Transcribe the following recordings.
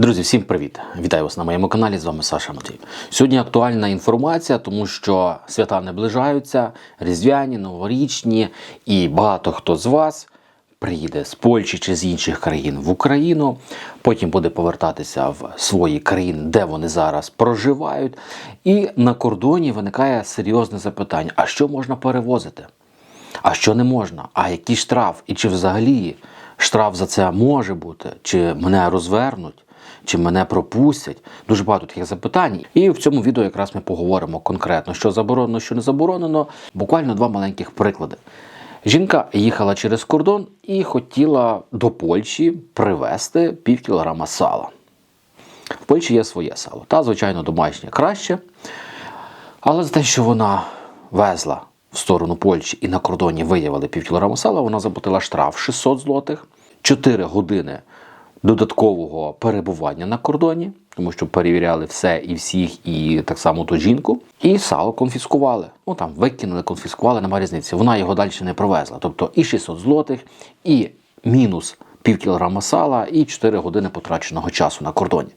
Друзі, всім привіт! Вітаю вас на моєму каналі. З вами Саша Матвій. Сьогодні актуальна інформація, тому що свята наближаються, різдвяні, новорічні, і багато хто з вас приїде з Польщі чи з інших країн в Україну. Потім буде повертатися в свої країни, де вони зараз проживають. І на кордоні виникає серйозне запитання: а що можна перевозити? А що не можна? А який штраф? І чи взагалі штраф за це може бути? Чи мене розвернуть? Чи мене пропустять? Дуже багато таких запитань. І в цьому відео якраз ми поговоримо конкретно, що заборонено, що не заборонено. Буквально два маленьких приклади. Жінка їхала через кордон і хотіла до Польщі привезти пів кілограма сала. В Польщі є своє сало. Та, звичайно, домашнє краще. Але за те, що вона везла в сторону Польщі і на кордоні виявили пів кілограма сала, вона заплатила штраф 600 злотих, 4 години додаткового перебування на кордоні, тому що перевіряли все і всіх, і так само ту жінку. І сало конфіскували. Ну там викинули, конфіскували, нема різниці. Вона його далі не провезла. Тобто і 600 злотих, і мінус пів кілограма сала і 4 години потраченого часу на кордоні.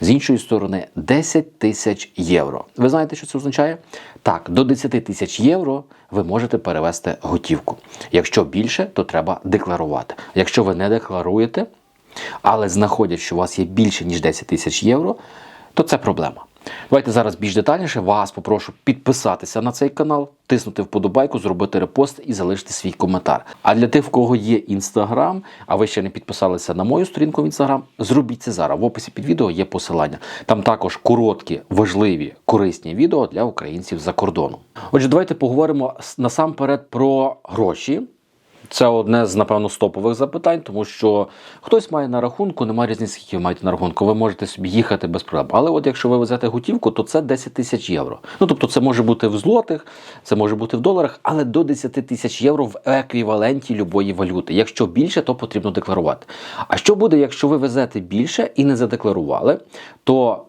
З іншої сторони, 10 тисяч євро. Ви знаєте, що це означає? Так, до 10 тисяч євро ви можете перевести готівку. Якщо більше, то треба декларувати. Якщо ви не декларуєте, але знаходять, що у вас є більше ніж 10 тисяч євро, то це проблема. Давайте зараз більш детальніше вас попрошу підписатися на цей канал, тиснути вподобайку, зробити репост і залишити свій коментар. А для тих, в кого є інстаграм, а ви ще не підписалися на мою сторінку в інстаграм, зробіть це зараз. В описі під відео є посилання. Там також короткі, важливі, корисні відео для українців за кордоном. Отже, давайте поговоримо насамперед про гроші. Це одне з, напевно, стопових запитань, тому що хтось має на рахунку, немає різниці, скільки ви маєте на рахунку, ви можете собі їхати без проблем. Але от якщо ви везете готівку, то це 10 тисяч євро. Ну тобто це може бути в злотих, це може бути в доларах, але до 10 тисяч євро в еквіваленті любої валюти. Якщо більше, то потрібно декларувати. А що буде, якщо ви везете більше і не задекларували, то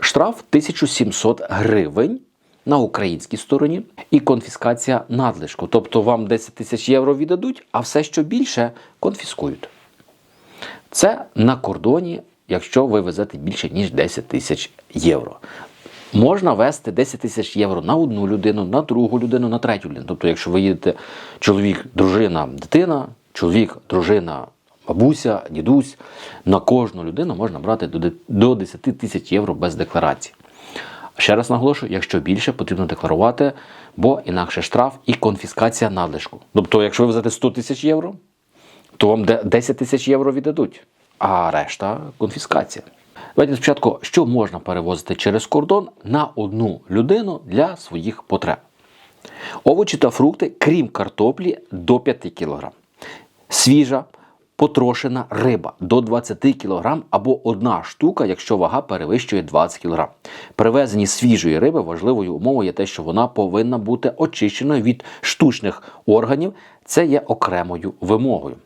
штраф 1700 гривень на українській стороні і конфіскація надлишку. Тобто вам 10 тисяч євро віддадуть, а все, що більше, конфіскують. Це на кордоні, якщо ви везете більше, ніж 10 тисяч євро. Можна вести 10 тисяч євро на одну людину, на другу людину, на третю людину. Тобто, якщо ви їдете чоловік, дружина, дитина, чоловік, дружина, бабуся, дідусь, на кожну людину можна брати до 10 тисяч євро без декларації. Ще раз наголошую, якщо більше, потрібно декларувати, бо інакше штраф і конфіскація надлишку. Тобто, якщо ви везете 100 тисяч євро, то вам 10 тисяч євро віддадуть, а решта конфіскація. Давайте спочатку, що можна перевозити через кордон на одну людину для своїх потреб. Овочі та фрукти, крім картоплі, до 5 кг. Свіжа, потрошена риба до 20 кг або одна штука, якщо вага перевищує 20 кг. При везенні свіжої риби важливою умовою є те, що вона повинна бути очищеною від штучних органів. Це є окремою вимогою.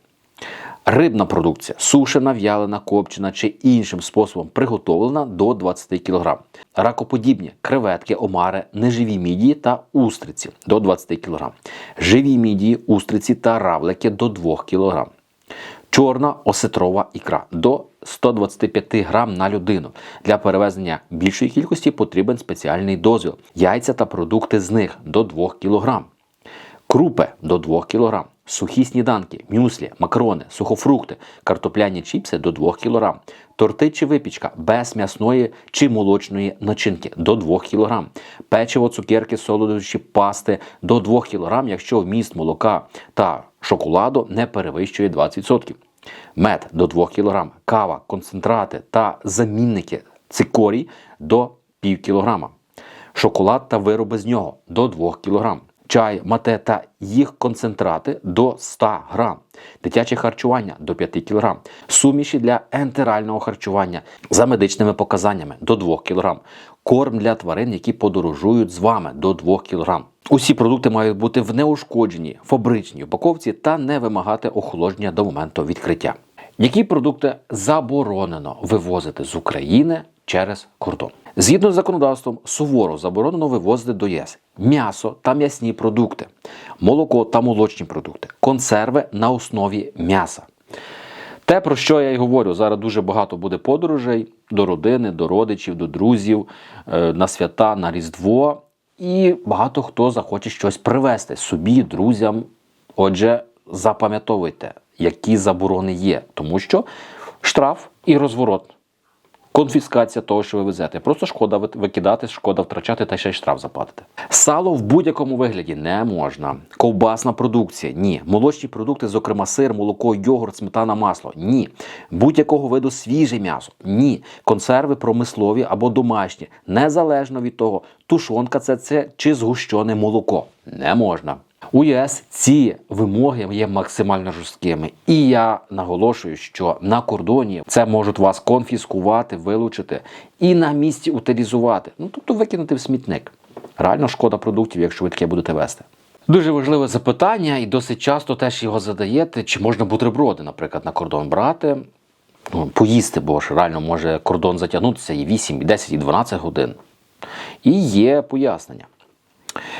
Рибна продукція сушена, в'ялена, копчена чи іншим способом приготовлена до 20 кг. Ракоподібні креветки, омари, неживі мідії та устриці до 20 кг. Живі мідії, устриці та равлики до 2 кг. Чорна осетрова ікра до 125 грам на людину. Для перевезення більшої кількості потрібен спеціальний дозвіл. Яйця та продукти з них до 2 кг. Крупи до 2 кг. Сухі сніданки, мюслі, макарони, сухофрукти, картопляні чіпси до 2 кг. Торти чи випічка без м'ясної чи молочної начинки до 2 кг. Печиво, цукерки, солодощі, пасти до 2 кг, якщо вміст молока та шоколаду не перевищує 20%. Мед до 2 кг, кава, концентрати та замінники цикорій до пів кг. Шоколад та вироби з нього до 2 кг. Чай, мате та їх концентрати до 100 грам, дитяче харчування до 5 кг, суміші для ентерального харчування за медичними показаннями до 2 кг, корм для тварин, які подорожують з вами до 2 кг. Усі продукти мають бути в неушкодженій фабричній упаковці та не вимагати охолодження до моменту відкриття. Які продукти заборонено вивозити з України через кордон? Згідно з законодавством, суворо заборонено вивозити до ЄС м'ясо та м'ясні продукти, молоко та молочні продукти, консерви на основі м'яса, Те, про що я й говорю, зараз дуже багато буде подорожей до родини, до родичів, до друзів, е, на свята, на Різдво. І багато хто захоче щось привезти собі, друзям. Отже, запам'ятовуйте, які заборони є, тому що штраф і розворот. Конфіскація того, що ви везете. Просто шкода викидати, шкода втрачати та ще й штраф заплатити. Сало в будь-якому вигляді не можна. Ковбасна продукція ні. Молочні продукти, зокрема сир, молоко, йогурт, сметана, масло ні. Будь-якого виду свіже м'ясо ні. Консерви промислові або домашні, незалежно від того, тушонка це, це чи згущене молоко. Не можна. У ЄС ці вимоги є максимально жорсткими, і я наголошую, що на кордоні це можуть вас конфіскувати, вилучити і на місці утилізувати. Ну тобто викинути в смітник. Реально шкода продуктів, якщо ви таке будете вести. Дуже важливе запитання, і досить часто теж його задаєте, чи можна бутерброди, наприклад, на кордон брати. Ну, поїсти, бо ж реально може кордон затягнутися і 8, і 10, і 12 годин. І є пояснення.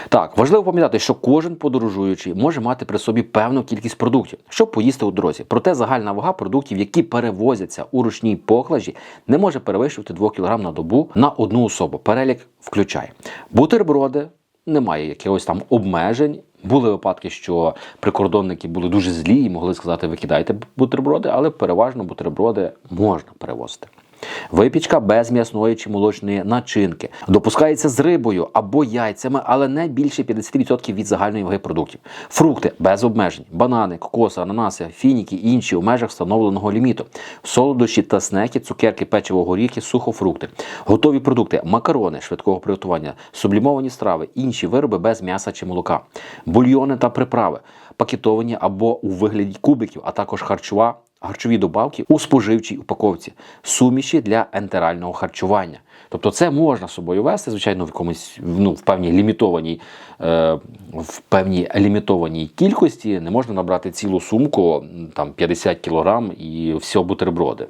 Так, важливо пам'ятати, що кожен подорожуючий може мати при собі певну кількість продуктів, щоб поїсти у дорозі. Проте загальна вага продуктів, які перевозяться у ручній поклажі, не може перевищувати 2 кг на добу на одну особу. Перелік включає бутерброди, немає якихось там обмежень. Були випадки, що прикордонники були дуже злі і могли сказати, викидайте бутерброди, але переважно бутерброди можна перевозити. Випічка без м'ясної чи молочної начинки. Допускається з рибою або яйцями, але не більше 50% від загальної ваги продуктів. Фрукти без обмежень, банани, кокоси, ананаси, фініки і інші у межах встановленого ліміту. Солодощі та снеки, цукерки, печиво, горіхи, сухофрукти. Готові продукти, макарони швидкого приготування, сублімовані страви, інші вироби без м'яса чи молока, бульйони та приправи, пакетовані або у вигляді кубиків, а також харчова харчові добавки у споживчій упаковці, суміші для ентерального харчування. Тобто це можна з собою вести, звичайно, в якомусь ну, в певній лімітованій, е, в певній лімітованій кількості. Не можна набрати цілу сумку, там 50 кілограм і всього бутерброди.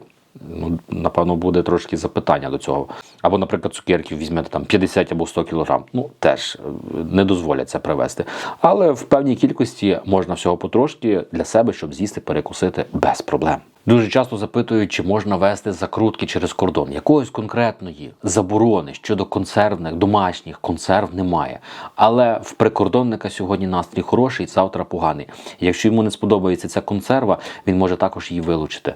Ну, напевно, буде трошки запитання до цього. Або, наприклад, цукерків візьмете там 50 або 100 кілограм. Ну, теж е, не дозволять це привезти. Але в певній кількості можна всього потрошки для себе, щоб з'їсти, перекусити без проблем. Дуже часто запитують, чи можна вести закрутки через кордон. Якоїсь конкретної заборони щодо консервних, домашніх консерв немає. Але в прикордонника сьогодні настрій хороший, завтра поганий. Якщо йому не сподобається ця консерва, він може також її вилучити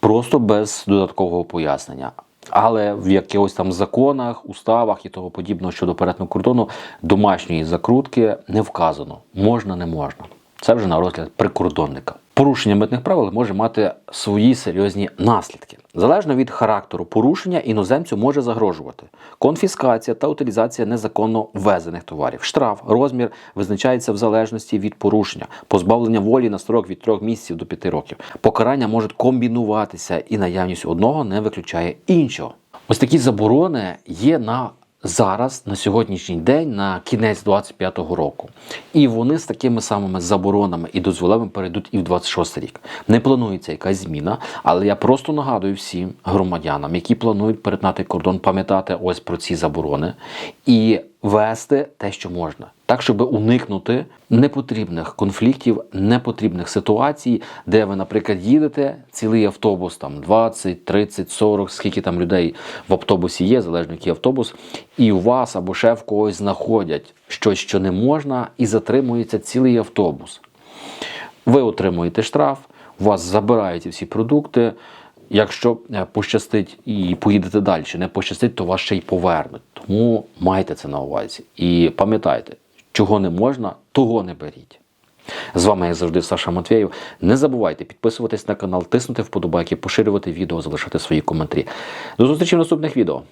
просто без додаткового пояснення. Але в якихось там законах, уставах і того подібного щодо перетину кордону домашньої закрутки не вказано. Можна, не можна. Це вже на розгляд прикордонника. Порушення митних правил може мати свої серйозні наслідки. Залежно від характеру порушення, іноземцю може загрожувати конфіскація та утилізація незаконно ввезених товарів. Штраф, розмір визначається в залежності від порушення, позбавлення волі на строк від 3 місяців до 5 років. Покарання можуть комбінуватися, і наявність одного не виключає іншого. Ось такі заборони є на зараз, на сьогоднішній день, на кінець 25-го року. І вони з такими самими заборонами і дозволами перейдуть і в 26 рік. Не планується якась зміна, але я просто нагадую всім громадянам, які планують перетнати кордон, пам'ятати ось про ці заборони і вести те, що можна. Так, щоб уникнути непотрібних конфліктів, непотрібних ситуацій, де ви, наприклад, їдете цілий автобус, там 20, 30, 40, скільки там людей в автобусі є, залежно який автобус, і у вас або ще в когось знаходять щось, що не можна, і затримується цілий автобус. Ви отримуєте штраф, у вас забирають всі продукти. Якщо е, пощастить і поїдете далі, не пощастить, то вас ще й повернуть. Тому майте це на увазі. І пам'ятайте, чого не можна, того не беріть. З вами, як завжди, Саша Матвєєв. Не забувайте підписуватись на канал, тиснути вподобайки, поширювати відео, залишати свої коментарі. До зустрічі в наступних відео.